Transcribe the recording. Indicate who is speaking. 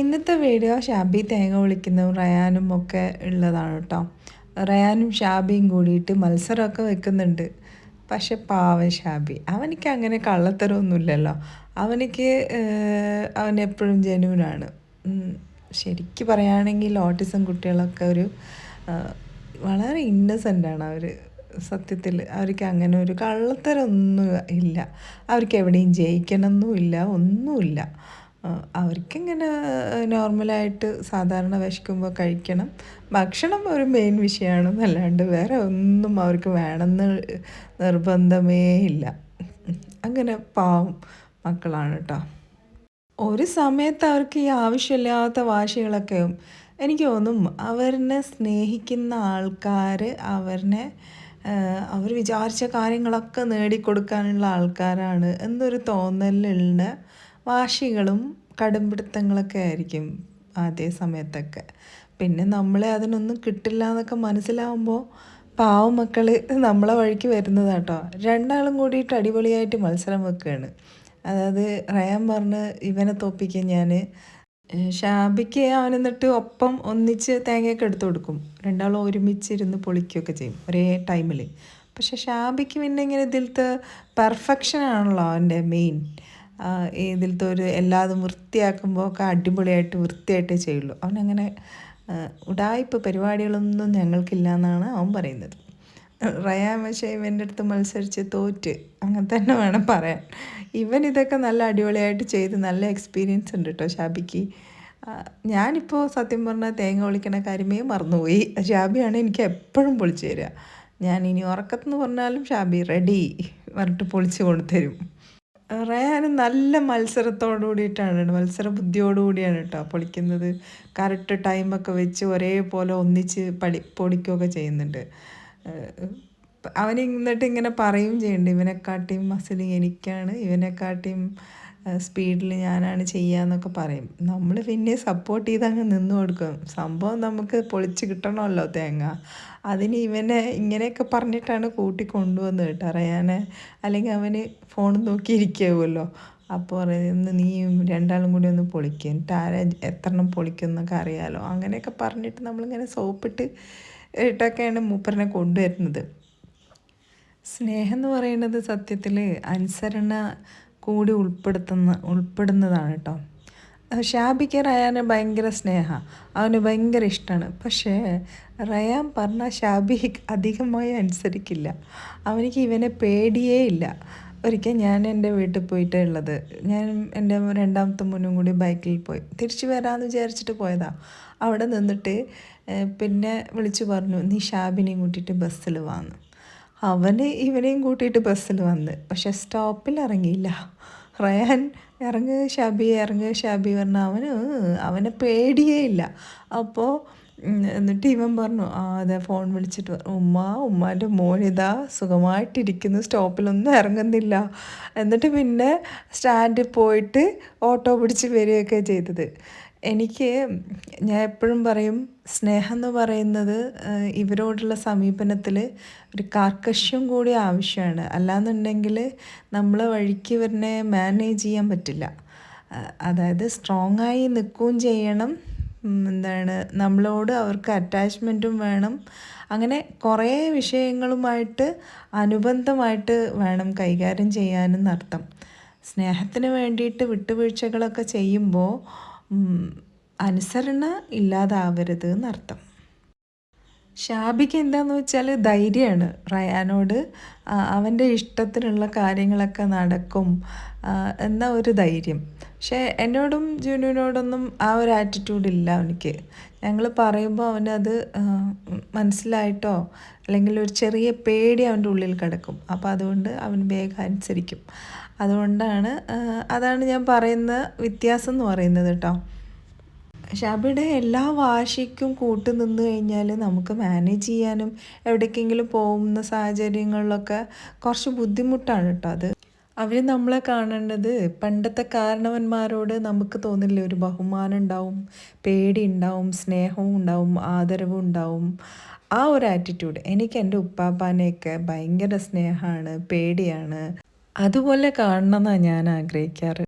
Speaker 1: ഇന്നത്തെ വീഡിയോ ഷാബി തേങ്ങ വിളിക്കുന്നതും റയാനും ഒക്കെ ഉള്ളതാണ് കേട്ടോ റയാനും ഷാബിയും കൂടിയിട്ട് മത്സരമൊക്കെ വെക്കുന്നുണ്ട്. പക്ഷെ പാവൻ ഷാബി. അവനിക്ക് അങ്ങനെ കള്ളത്തരമൊന്നുമില്ലല്ലോ. അവനിക്ക് അവൻ എപ്പോഴും ജനുവിനാണ്. ശരിക്കും പറയുകയാണെങ്കിൽ ഓട്ടിസം കുട്ടികളൊക്കെ ഒരു വളരെ ഇന്നസെന്റാണ് അവർ സത്യത്തിൽ അവർക്ക് അങ്ങനെ ഒരു കള്ളത്തരമൊന്നും ഇല്ല. അവർക്ക് എവിടെയും ജയിക്കണമെന്നുമില്ല ഒന്നുമില്ല. അവർക്കിങ്ങനെ നോർമലായിട്ട് സാധാരണ വിശക്കുമ്പോൾ കഴിക്കണം. ഭക്ഷണം ഒരു മെയിൻ വിഷയമാണ് എന്നല്ലാണ്ട് വേറെ ഒന്നും അവർക്ക് വേണമെന്ന് നിർബന്ധമേ ഇല്ല. അങ്ങനെ പാവം മക്കളാണ് കേട്ടോ ഒരു സമയത്ത് അവർക്ക് ഈ ആവശ്യമില്ലാത്ത വാശികളൊക്കെയും എനിക്ക് തോന്നും അവരിനെ സ്നേഹിക്കുന്ന ആൾക്കാർ അവരിനെ അവർ വിചാരിച്ച കാര്യങ്ങളൊക്കെ നേടിക്കൊടുക്കാനുള്ള ആൾക്കാരാണ് എന്നൊരു തോന്നലുള്ള വാശികളും കടുംപിടുത്തങ്ങളൊക്കെ ആയിരിക്കും അതേ സമയത്തൊക്കെ. പിന്നെ നമ്മളെ അതിനൊന്നും കിട്ടില്ല എന്നൊക്കെ മനസ്സിലാവുമ്പോൾ പാവ മക്കൾ നമ്മളെ വഴിക്ക് വരുന്നതാട്ടോ രണ്ടാളും കൂടിയിട്ട് അടിപൊളിയായിട്ട് മത്സരം വെക്കുകയാണ് അതായത് റയാൻ പറഞ്ഞ് ഇവനെ തോപ്പിക്കും ഞാൻ ഷാബിക്ക് അവൻ എന്നിട്ട് ഒപ്പം ഒന്നിച്ച് തേങ്ങയൊക്കെ എടുത്തു കൊടുക്കും. രണ്ടാളും ഒരുമിച്ചിരുന്ന് പൊളിക്കുകയൊക്കെ ചെയ്യും ഒരേ ടൈമിൽ പക്ഷെ ഷാബിക്ക് പിന്നെ ഇങ്ങനെ ഇതിലത്തെ പെർഫെക്ഷൻ ആണല്ലോ അവന്റെ മെയിൻ. ഇതിലത്തെ ഒരു എല്ലാതും വൃത്തിയാക്കുമ്പോൾ ഒക്കെ അടിപൊളിയായിട്ട് വൃത്തിയായിട്ടേ ചെയ്യുള്ളൂ. അവനങ്ങനെ ഉടായ്പ പരിപാടികളൊന്നും ഞങ്ങൾക്കില്ല എന്നാണ് അവൻ പറയുന്നത്. റയാൻ ഇവന്റെ അടുത്ത് മത്സരിച്ച് തോറ്റ്. അങ്ങനെ തന്നെ വേണം പറയാൻ. ഇവൻ ഇതൊക്കെ നല്ല അടിപൊളിയായിട്ട് ചെയ്ത് നല്ല എക്സ്പീരിയൻസ് ഉണ്ട് കേട്ടോ ഷാബിക്ക്. ഞാനിപ്പോൾ സത്യം പറഞ്ഞാൽ തേങ്ങ പൊളിക്കണ കാര്യമേ മറന്നുപോയി. ഷാബിയാണ് എനിക്ക് എപ്പോഴും പൊളിച്ചു തരിക. ഞാൻ ഇനി ഉറക്കത്തെന്ന് പറഞ്ഞാലും ഷാബി റെഡി പറഞ്ഞിട്ട് പൊളിച്ച് കൊണ്ടുതരും. റയാൻ നല്ല മത്സരത്തോടു കൂടിയിട്ടാണ് മത്സര ബുദ്ധിയോടുകൂടിയാണ് കേട്ടോ പൊളിക്കുന്നത്. കറക്റ്റ് ടൈമൊക്കെ വെച്ച് ഒരേപോലെ ഒന്നിച്ച് പഠി പൊടിക്കുകയൊക്കെ ചെയ്യുന്നുണ്ട്. അവനിന്നിട്ട് ഇങ്ങനെ പറയും ചെയ്യുന്നുണ്ട് ഇവനെക്കാട്ടിയും മസിലിങ് എനിക്കാണ്. ഇവനെക്കാട്ടിയും സ്പീഡിൽ ഞാനാണ് ചെയ്യാന്നൊക്കെ പറയും. നമ്മൾ പിന്നെ സപ്പോർട്ട് ചെയ്ത് അങ്ങ് നിന്ന് കൊടുക്കും. സംഭവം നമുക്ക് പൊളിച്ച് കിട്ടണമല്ലോ തേങ്ങ. അതിന് ഇവനെ ഇങ്ങനെയൊക്കെ പറഞ്ഞിട്ടാണ് കൂട്ടി കൊണ്ടുവന്നത് കേട്ടോ. അറിയാൻ അല്ലെങ്കിൽ അവന് ഫോൺ നോക്കിയിരിക്കുമല്ലോ അപ്പോൾ പറയുന്നത് നീ രണ്ടാളും കൂടി ഒന്ന് പൊളിക്കുക എന്നിട്ട് ആരെ എണ്ണം പൊളിക്കുന്നൊക്കെ അറിയാമല്ലോ അങ്ങനെയൊക്കെ പറഞ്ഞിട്ട് നമ്മളിങ്ങനെ സോപ്പിട്ട് ഇട്ടൊക്കെയാണ് മൂപ്പറിനെ കൊണ്ടുവരുന്നത്. സ്നേഹം എന്ന് പറയുന്നത് സത്യത്തിൽ അനുസരണ കൂടി ഉൾപ്പെടുത്തുന്ന ഉൾപ്പെടുന്നതാണ് കേട്ടോ ഷാബിക്ക് റയാനെ ഭയങ്കര സ്നേഹമാണ് അവന് ഭയങ്കര ഇഷ്ടമാണ് പക്ഷേ റയാൻ പറഞ്ഞാൽ ഷാബി അധികമായി അനുസരിക്കില്ല. അവനിക്ക് ഇവനെ പേടിയേ ഇല്ല. ഒരിക്കൽ ഞാൻ എന്റെ വീട്ടിൽ പോയിട്ടേ ഉള്ളത്. ഞാൻ എന്റെ രണ്ടാമത്തെ മുന്നും കൂടി ബൈക്കിൽ പോയി. തിരിച്ചു വരാമെന്ന് വിചാരിച്ചിട്ട് പോയതാ. അവിടെ നിന്നിട്ട് പിന്നെ വിളിച്ചു പറഞ്ഞു നീ ഷാബിനെയും കൂട്ടിയിട്ട് ബസ്സിൽ വാന്ന് അവന് ഇവനെയും കൂട്ടിയിട്ട് ബസ്സിൽ വന്ന്. പക്ഷെ സ്റ്റോപ്പിൽ ഇറങ്ങിയില്ല. റയാൻ ഇറങ്ങ് ഷാബി ഇറങ്ങ് ഷാബി പറഞ്ഞ അവന് അവനെ പേടിയേ ഇല്ല. അപ്പോൾ എന്നിട്ട് ഇവൻ പറഞ്ഞു ആ അതെ ഫോൺ വിളിച്ചിട്ട് ഉമ്മ ഉമ്മാന്റെ മോനിതാ സുഖമായിട്ടിരിക്കുന്നു സ്റ്റോപ്പിലൊന്നും ഇറങ്ങുന്നില്ല. എന്നിട്ട് പിന്നെ സ്റ്റാൻഡിൽ പോയിട്ട് ഓട്ടോ പിടിച്ച് വരികയൊക്കെ ചെയ്തത്. എനിക്ക് ഞാൻ എപ്പോഴും പറയും സ്നേഹം എന്ന് പറയുന്നത് ഇവരോടുള്ള സമീപനത്തിൽ ഒരു കാർക്കശ്യം കൂടി ആവശ്യമാണ്. അല്ലാന്നുണ്ടെങ്കിൽ നമ്മൾ വഴിക്ക് ഇവരിനെ മാനേജ് ചെയ്യാൻ പറ്റില്ല. അതായത് സ്ട്രോങ് ആയി നിൽക്കുകയും ചെയ്യണം. എന്താണ് നമ്മളോട് അവർക്ക് അറ്റാച്ച്മെന്റും വേണം. അങ്ങനെ കുറേ വിഷയങ്ങളുമായിട്ട് അനുബന്ധമായിട്ട് വേണം കൈകാര്യം ചെയ്യാനും അർത്ഥം സ്നേഹത്തിന് വേണ്ടിയിട്ട് വിട്ടുവീഴ്ചകളൊക്കെ ചെയ്യുമ്പോൾ അനുസരണ ഇല്ലാതാവരുത് എന്നർത്ഥം ഷാബിക്ക് എന്താണെന്ന് വെച്ചാൽ ധൈര്യമാണ് റയാനോട് അവന്റെ ഇഷ്ടത്തിനുള്ള കാര്യങ്ങളൊക്കെ നടക്കും എന്ന ഒരു ധൈര്യം. പക്ഷേ എന്നോടും ജുനുവിനോടൊന്നും ആ ഒരു ആറ്റിറ്റ്യൂഡ് ഇല്ല അവനിക്ക്. ഞങ്ങൾ പറയുമ്പോൾ അവനത് മനസ്സിലായിട്ടോ അല്ലെങ്കിൽ ഒരു ചെറിയ പേടി അവന്റെ ഉള്ളിൽ കിടക്കും. അപ്പോൾ അതുകൊണ്ട് അവൻ വേഗം അനുസരിക്കും. അതുകൊണ്ടാണ് അതാണ് ഞാൻ പറയുന്ന വ്യത്യാസം എന്ന് പറയുന്നത് കേട്ടോ. ഷാബിയുടെ എല്ലാ വാശിക്കും കൂട്ടു നിന്ന് കഴിഞ്ഞാൽ നമുക്ക് മാനേജ് ചെയ്യാനും എവിടേക്കെങ്കിലും പോകുന്ന സാഹചര്യങ്ങളിലൊക്കെ കുറച്ച് ബുദ്ധിമുട്ടാണ് കേട്ടോ അത്. അവർ നമ്മളെ കാണേണ്ടത് പണ്ടത്തെ കാരണവന്മാരോട് നമുക്ക് തോന്നില്ല ഒരു ബഹുമാനം ഉണ്ടാവും പേടി ഉണ്ടാവും സ്നേഹവും ഉണ്ടാവും ആദരവും ഉണ്ടാവും. ആ ഒരു ആറ്റിറ്റ്യൂഡ് എനിക്ക് എന്റെ ഉപ്പാപ്പാനെയൊക്കെ ഭയങ്കര സ്നേഹമാണ് പേടിയാണ്. അതുപോലെ കാണണം എന്നാണ് ഞാൻ ആഗ്രഹിക്കാറ്.